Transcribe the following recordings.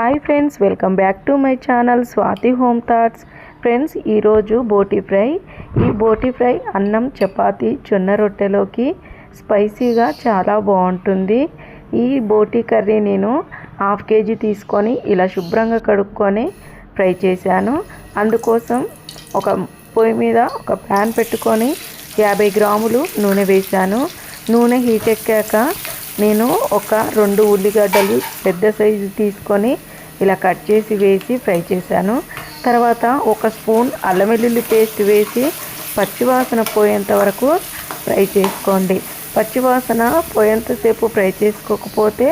Hi friends welcome back to my channel Swathi home thoughts. Friends ఈరోజు బోటి fry. ఈ బోటి ఫ్రై అన్నం చపాతి జొన్న రొట్టెలోకి స్పైసీగా చాలా బాగుంటుంది. ఈ బోటి కర్రీ నేను హాఫ్ కేజీ తీసుకొని ఇలా శుభ్రంగా కడుక్కొని ఫ్రై చేశాను. అందుకోసం ఒక పొయ్యి మీద ఒక ప్యాన్ పెట్టుకొని యాభై గ్రాములు నూనె వేశాను. నూనె హీట్ ఎక్కాక నేను ఒక రెండు ఉల్లిగడ్డలు పెద్ద సైజు తీసుకొని ఇలా కట్ చేసి వేసి ఫ్రై చేశాను. తర్వాత ఒక స్పూన్ అల్లం వెల్లుల్లి పేస్ట్ వేసి పచ్చివాసన పోయేంత వరకు ఫ్రై చేసుకోండి. పచ్చివాసన పోయేంతసేపు ఫ్రై చేసుకోకపోతే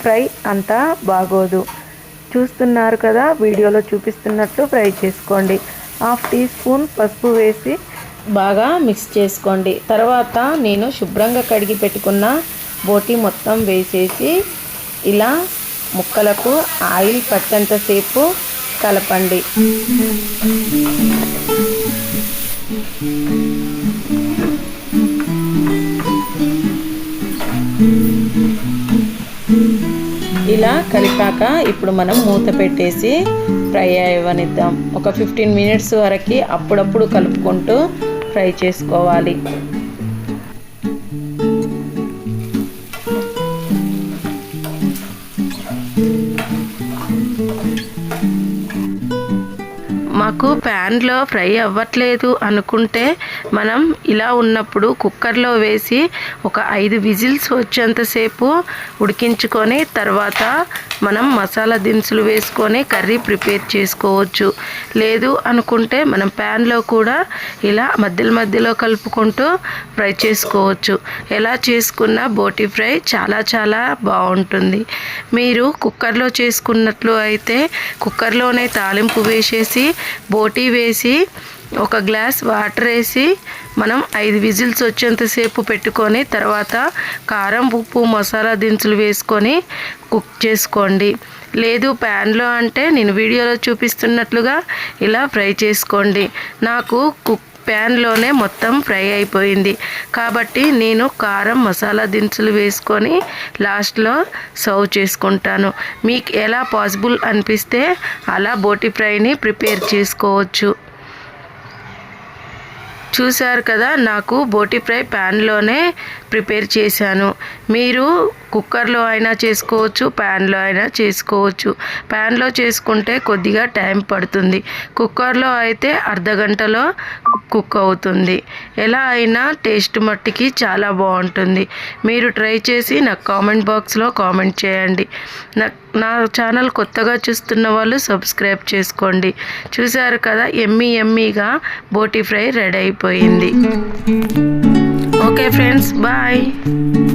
ఫ్రై అంతా బాగోదు. చూస్తున్నారు కదా వీడియోలో చూపిస్తున్నట్టు ఫ్రై చేసుకోండి. హాఫ్ టీ స్పూన్ పసుపు వేసి బాగా మిక్స్ చేసుకోండి. తర్వాత నేను శుభ్రంగా కడిగి పెట్టుకున్న బోటి మొత్తం వేసేసి ఇలా ముక్కలకు ఆయిల్ పట్టేంతసేపు కలపండి. ఇలా కలిపాక ఇప్పుడు మనం మూత పెట్టేసి ఫ్రై అవ్వనిద్దాం ఒక ఫిఫ్టీన్ మినిట్స్ వరకు అప్పుడప్పుడు కలుపుకుంటూ ఫ్రై చేసుకోవాలి. మాకు ప్యాన్లో ఫ్రై అవ్వట్లేదు అనుకుంటే మనం ఇలా ఉన్నప్పుడు కుక్కర్లో వేసి ఒక ఐదు విజిల్స్ వచ్చేంతసేపు ఉడికించుకొని తర్వాత మనం మసాలా దినుసులు వేసుకొని కర్రీ ప్రిపేర్ చేసుకోవచ్చు. లేదు అనుకుంటే మనం ప్యాన్లో కూడా ఇలా మధ్యలో మధ్యలో కలుపుకుంటూ ఫ్రై చేసుకోవచ్చు. ఎలా చేసుకున్న బోటి ఫ్రై చాలా చాలా బాగుంటుంది. మీరు కుక్కర్లో చేసుకున్నట్లు అయితే కుక్కర్లోనే తాలింపు వేసేసి బోటీ వేసి ఒక గ్లాస్ వాటర్ వేసి మనం ఐదు విజిల్స్ వచ్చేంతసేపు పెట్టుకొని తర్వాత కారం ఉప్పు మసాలా దినుసులు వేసుకొని కుక్ చేసుకోండి. లేదు ప్యాన్లో అంటే నేను వీడియోలో చూపిస్తున్నట్లుగా ఇలా ఫ్రై చేసుకోండి. నాకు కుక్ ప్యాన్లోనే మొత్తం ఫ్రై అయిపోయింది. కాబట్టి నేను కారం మసాలా దినుసులు వేసుకొని లాస్ట్లో సర్వ్ చేసుకుంటాను. మీకు ఎలా పాసిబుల్ అనిపిస్తే అలా బోటి ఫ్రైని ప్రిపేర్ చేసుకోవచ్చు. చూశారు కదా నాకు బోటి ఫ్రై ప్యాన్లోనే ప్రిపేర్ చేశాను. మీరు కుక్కర్లో అయినా చేసుకోవచ్చు ప్యాన్లో అయినా చేసుకోవచ్చు. ప్యాన్లో చేసుకుంటే కొద్దిగా టైం పడుతుంది. కుక్కర్లో అయితే అర్ధ గంటలో కుక్ అవుతుంది. ఎలా అయినా టేస్ట్ మట్టికి చాలా బాగుంటుంది. మీరు ట్రై చేసి నాకు కామెంట్ బాక్స్లో కామెంట్ చేయండి. నా నా ఛానల్ కొత్తగా చూస్తున్న వాళ్ళు సబ్స్క్రైబ్ చేసుకోండి. చూశారు కదా ఎమ్మీ ఎమ్మీగా బోటి ఫ్రై రెడీ అయిపోయింది. okay friends. Bye.